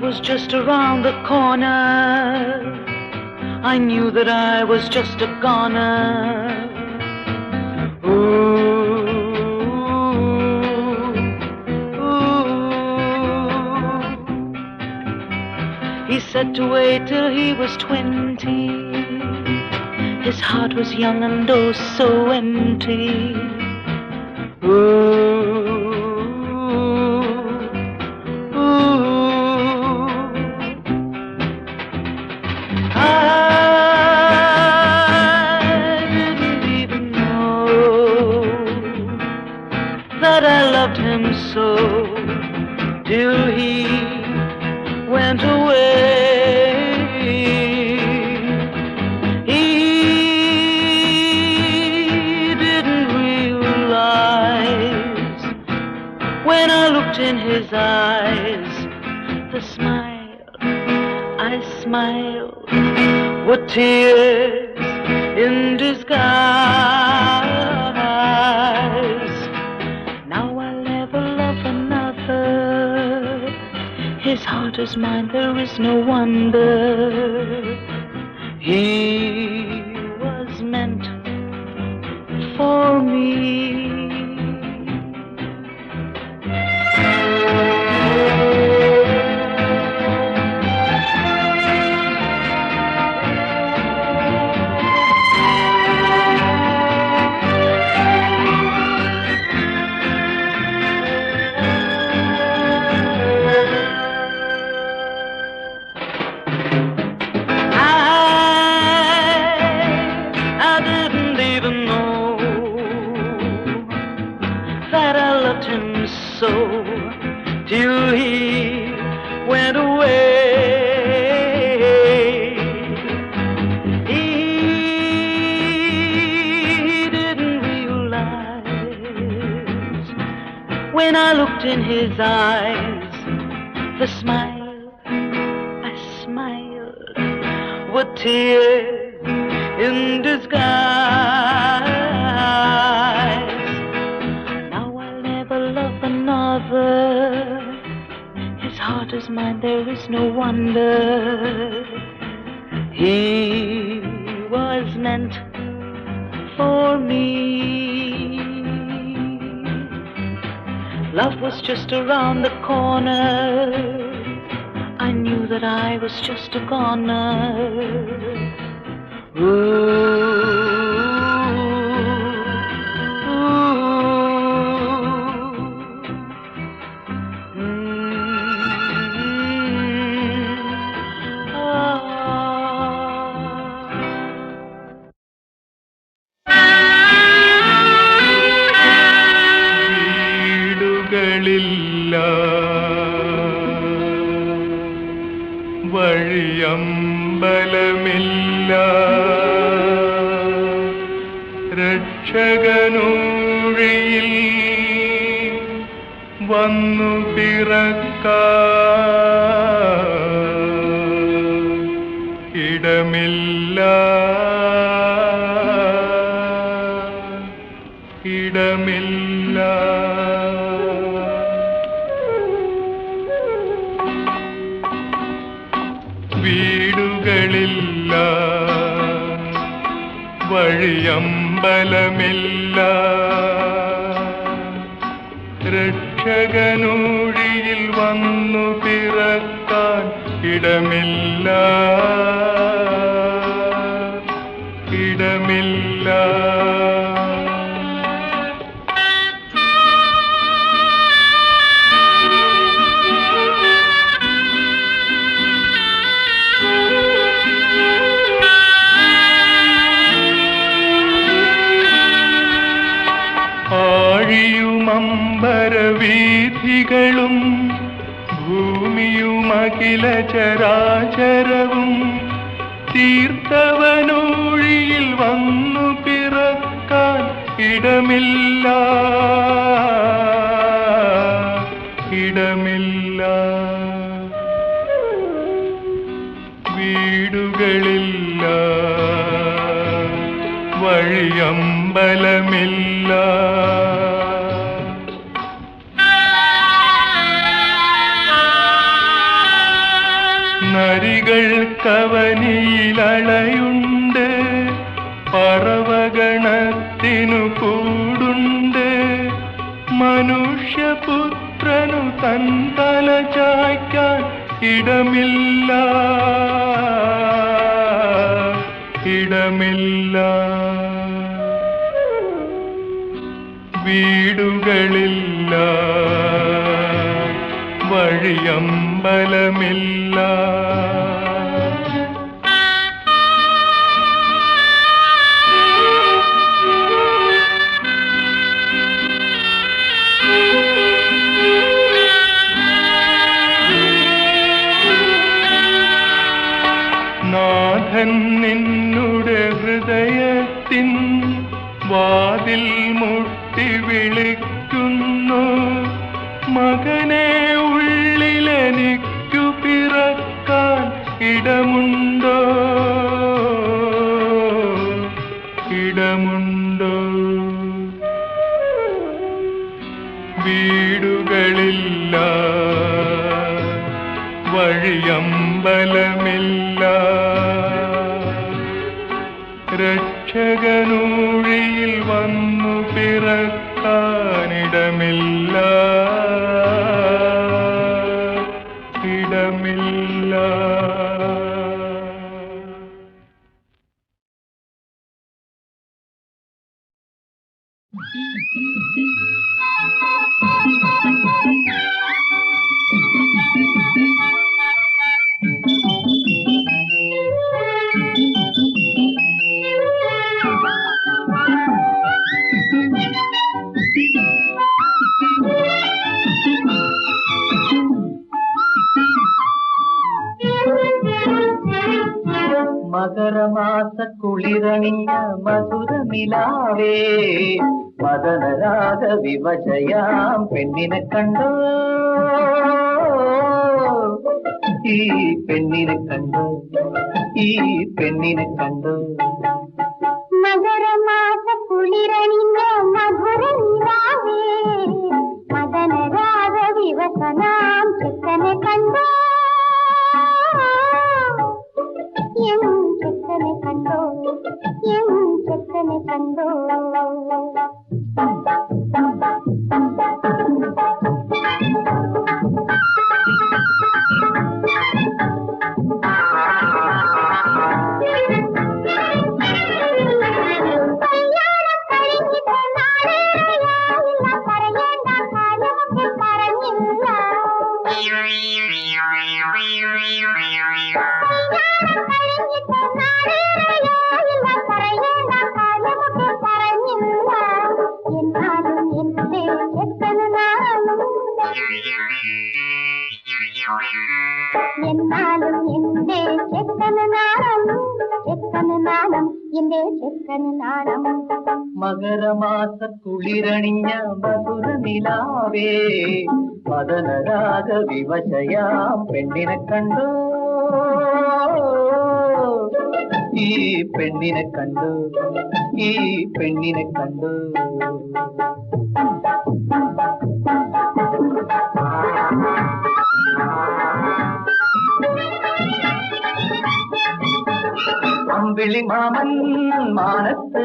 Was just around the corner. I knew that I was just a goner. Ooh, ooh. He said to wait till he was twenty. His heart was young and oh so empty. Ooh. When I looked in his eyes the smile I smiled were tears in disguise. Now I'll never love another. His heart is mine, there is no wonder. He eyes. The smile I smiled were tears in disguise. Now I'll never love another. His heart is mine, there is no wonder. He was meant for me. Love was just around the corner. I knew that I was just a goner. Ooh, Ah. ഇടമില്ല. ഇടമില്ല. ചരാചരവും തീർത്തവനൊഴിയിൽ വന്നു പിറക്കാൻ ഇടമില്ല. ഇടമില്ല. വീടുകളില്ല. വഴിയമ്പലമില്ല. നരികൾ കവനിയിലളയുണ്ട്. പറവഗണത്തിനു കൂടുണ്ട്. മനുഷ്യപുത്രനു തൻ തല ചായ്ക്കാൻ ഇടമില്ല. ഇടമില്ല. വീടുകളില്ല. വഴിയമ്പലമില്ല. ஆண்டமுண்டு மகர மாச குளிரணிய மதுர நிலாவே மதனராக விவசயாம் பெண்ணின கண்டோ ஈ பெண்ணின கண்டோ ஈ பெண்ணின கண்டோ மகர மாச குளிரணிந்த மதுர நிலாவே மதனராக விவசனாம் சித்தனை கண்டோ என் சித்தனை கண்டோ என் சித்தனை கண்டோ മകരമാസ കുളിരണിഞ്ഞ മധുര നിലാവേ മദനരാഗ വിവശയാം പെണ്ണിനെ കണ്ടു. ഈ പെണ്ണിനെ കണ്ടു. ഈ പെണ്ണിനെ കണ്ടു. അമ്പിളി മാമൻ മാനത്ത്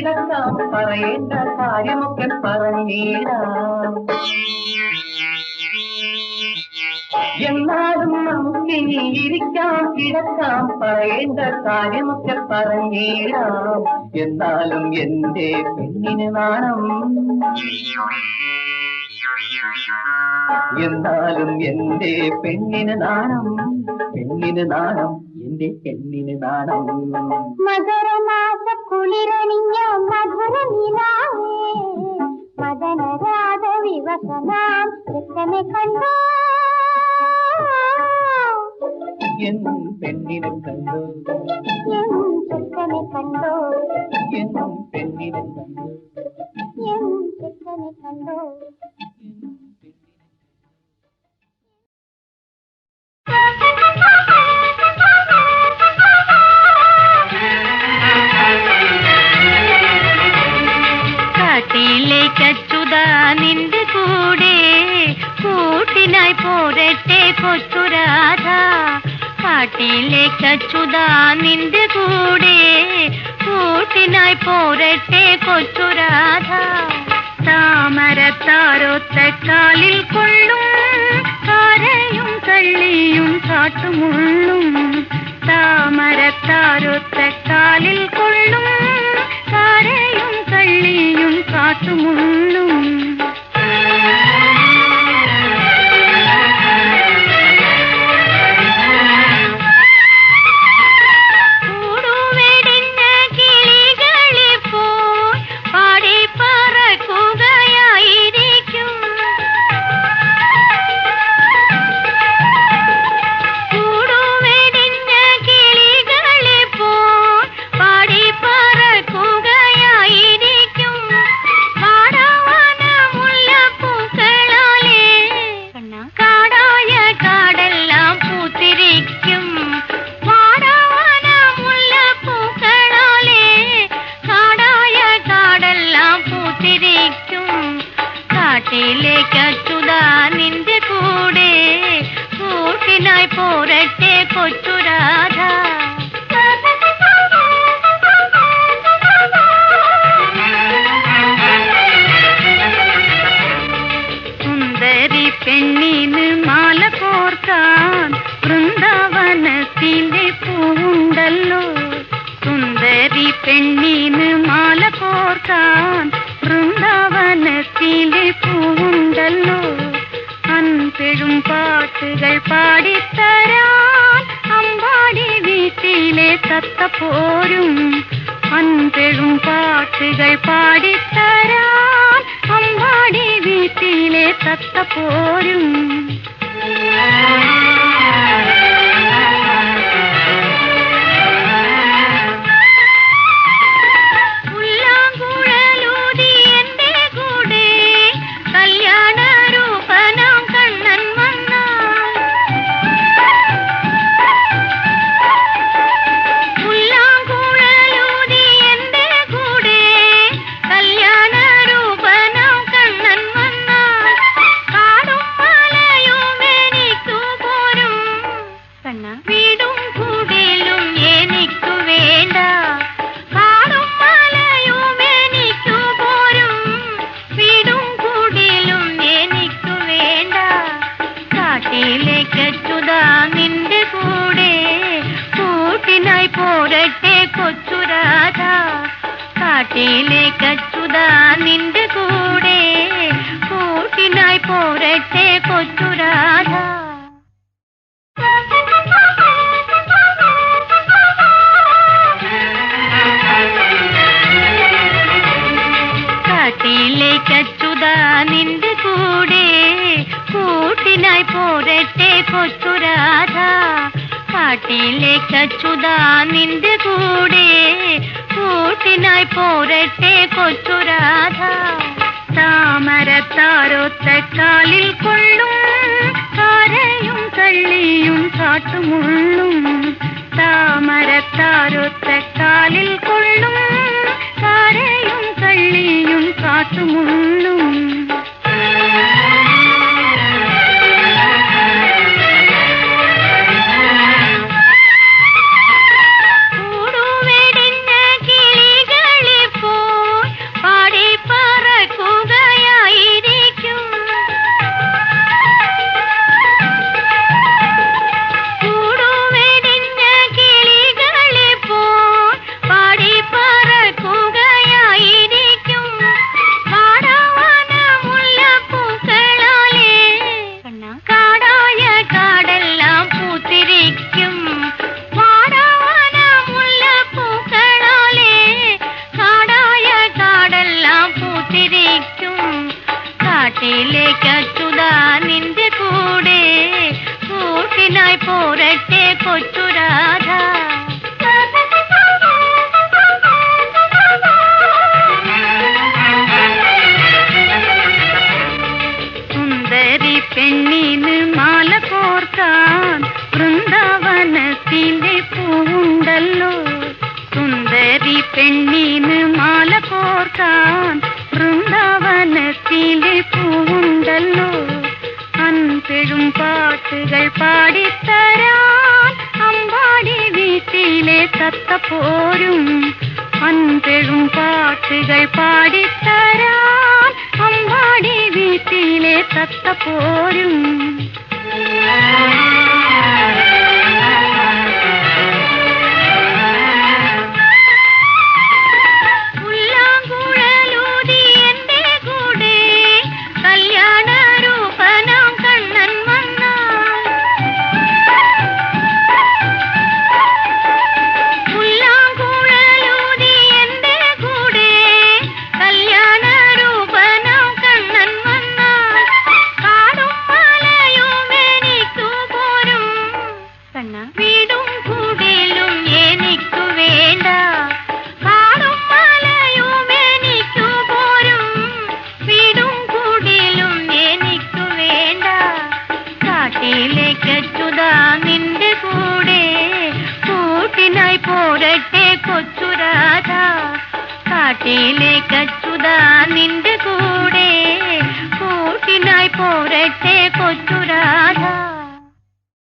കിടക്കാം പറയേണ്ട കാര്യമൊക്കെ പറഞ്ഞേടാം. എന്നാലും നമുക്കിനി ഇരിക്കാം കിടക്കാം പറയേണ്ട കാര്യമൊക്കെ പറഞ്ഞേടാം. എന്നാലും എന്റെ പെണ്ണിന് നാണം. എന്നാലും എന്റെ പെണ്ണിന് നാണം. പെണ്ണിന് നാണം എന്റെ പെണ്ണിന് നാണം. குளிரணிஞ்ச மதுர நிலாவே. மதனராத விவசனாம் எத்தனை கண்டோ என் பெண்ணினை கண்டோ என் சொத்தனை கண்டோ என் பெண்ணினை கண்டோ என் சொத்தனை கண்டோ Thank you. കണ്ടോ കാട്ടിലേക്കച്ചുതാ നിന്റെ കൂടെ. കൂട്ടിനായി പോരട്ടെ കൊച്ചുരാധ കാട്ടിലേക്കച്ചുതാ നിന്റെ കൂടെ. കൂട്ടിനായി പോരട്ടെ കൊച്ചുരാധ താമരത്താരൊത്ത കാലിൽ കൊള്ളും. കാരയും കള്ളിയും കാട്ടുമുള്ളും. താമരത്താരൊത്ത കാലിൽ കൊള്ളും. കാരയും കള്ളിയും കാട്ടുമുള്ളും. കാട്ടിലേക്ക് നിന്റെ കൂടെ. കൂട്ടിനായി പോരട്ടെ കൊച്ചുരാധ கத்த போரும். அன்பெழும் பாட்டுகள் பாடித்தரான். அம்பாடி வீட்டிலே தத்த போரும். കൊച്ചച്ചുതാ നിന്റെ കൂടെ. കൂട്ടിനായി പോരട്ടെ കൊച്ചുരാധ കാട്ടിലേക്കച്ചുതാ നിന്റെ കൂടെ. കൂട്ടിനായി പോരട്ടെ കൊച്ചുരാധ താമരത്താരൊത്തക്കാലിൽ കൊള്ളും. കാരയും കള്ളിയും കാട്ടുമുള്ളും. താമരത്താരൊത്തക്കാലിൽ കൊള്ളും. കാരയും വള്ളിയും കാട്ടുമുള്ളും. വീട്ടിലേക്കച്ചുതാ നിന്റെ കൂടെ. കൂട്ടിനായി പോരട്ടെ കൊച്ചുരാധ സുന്ദരി പെണ്ണിന് புகழ் பாடித்தரான். அம்பாடி வீட்டிலே சத்த போரும். அன்பெழும் பாட்டுகள் பாடித்தரான். அம்பாடி வீட்டிலே சத்த போரும்.